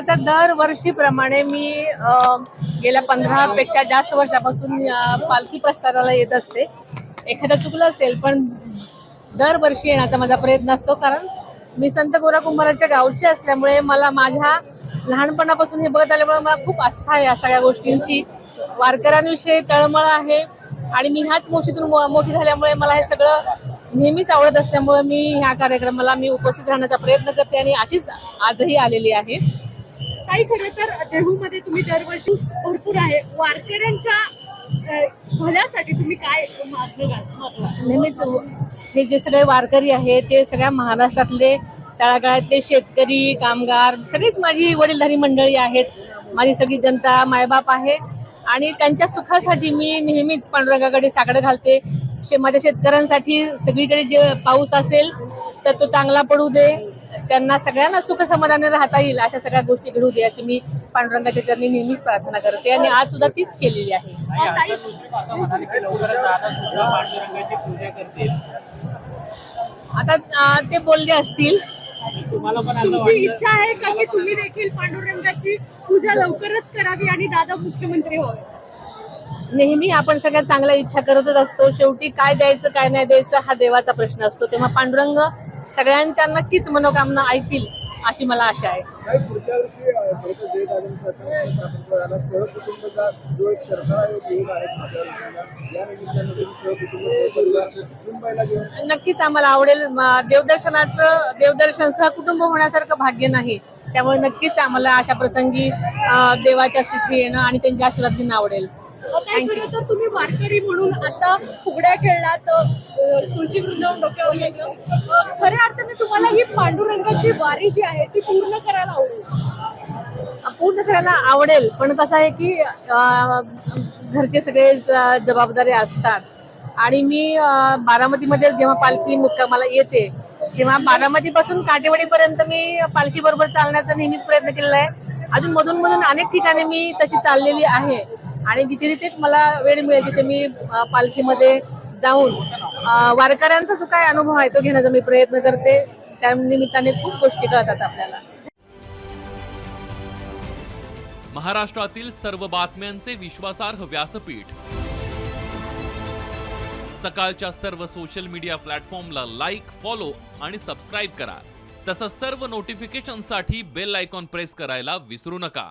खरं तर दरवर्षीप्रमाणे मी गेल्या पंधरापेक्षा जास्त वर्षापासून पालखी प्रस्थानाला येत असते. एखादं चुकलं असेल पण दरवर्षी येण्याचा माझा प्रयत्न असतो. कारण मी संत गोरा कुंभाराच्या गावची असल्यामुळे मला माझ्या लहानपणापासून हे बघत आल्यामुळे मला खूप आस्था आहे या सगळ्या गोष्टींची. वारकऱ्यांविषयी तळमळ आहे आणि मी ह्याच मोशीतून मो- मोठी झाल्यामुळे मला हे सगळं नेहमीच आवडत असल्यामुळे मी ह्या कार्यक्रमाला मी उपस्थित राहण्याचा प्रयत्न करते आणि अशीच आजही आलेली आहे. काही खरं तर देहूमध्ये तुम्ही दरवर्षी भरपूर आहे. वारकऱ्यांच्या भल्यासाठी तुम्ही काय घाल- नेहमीच हो. हे जे सगळे वारकरी आहेत ते सगळ्या महाराष्ट्रातले तळागाळातले शेतकरी कामगार सगळीच माझी वडीलधारी मंडळी आहेत. माझी सगळी जनता मायबाप आहे. आणि त्यांच्या सुखासाठी मी नेहमीच पांडुरंगाकडे साकडं घालते. शे माझ्या शेतकऱ्यांसाठी सगळीकडे जे पाऊस असेल तर तो चांगला पडू दे. त्यांना सगळ्यांना सुख समाधाने राहता येईल अशा सगळ्या गोष्टी घडू दे अशी मी पांडुरंगाच्या चरणी नेहमीच प्रार्थना करते आणि आज सुद्धा तीच केलेली आहे. आता ते बोलले असतील. तुमची इच्छा आहे का की तुम्ही देखील पांडुरंगाची पूजा लवकरच करावी आणि दादा मुख्यमंत्री व्हावे? नेहमी आपण सगळ्यात चांगल्या इच्छा करतच असतो. शेवटी काय द्यायचं काय नाही द्यायचं हा देवाचा प्रश्न असतो. तेव्हा पांडुरंग सगळ्यांच्या नक्कीच मनोकामना ऐकतील अशी मला आशा आहे. पुढच्या वर्षी सहकुटुंबचा जो एक सरकार या निमित्तानं नक्कीच आम्हाला आवडेल देवदर्शनाचं देवदर्शन सहकुटुंब होण्यासारखं भाग्य नाही. त्यामुळे नक्कीच आम्हाला अशा प्रसंगी देवाच्या स्थिती येणं आणि त्यांच्या आशीर्वाद आवडेल. खरं तर तुम्ही वारकरी म्हणून आता फुगड्या खेळलात तुळशी वृंदावन डोक्यावर घेतलं खऱ्या अर्थाने तुम्हाला ही पांडुरंगाची वारी जी आहे ती पूर्ण करायला आवडेल. पूर्ण करायला आवडेल. पण कसं आहे की घरचे सगळे जबाबदारी असतात. आणि मी बारामतीमध्ये जेव्हा पालखी मुक्कामाला येते तेव्हा बारामतीपासून काटेवाडीपर्यंत मी पालखी बरोबर चालण्याचा नेहमीच प्रयत्न केलेला आहे. अजून मधून मधून अनेक ठिकाणी मी तशी चाललेली आहे. आणि जिथे जिथे मला वेळ मिळेल तिथे मी पालखीमध्ये जाऊन वारकऱ्यांचा जो काय अनुभव आहे तो घेण्याचा मी प्रयत्न करते. त्या निमित्ताने खूप गोष्टी कळतात आपल्याला. महाराष्ट्रातील सर्व बातम्यांचे विश्वासार्ह व्यासपीठ. सकाळच्या सर्व सोशल मीडिया प्लॅटफॉर्मला लाईक फॉलो आणि सबस्क्राईब करा. तसंच सर्व नोटिफिकेशनसाठी बेल आयकॉन प्रेस करायला विसरू नका.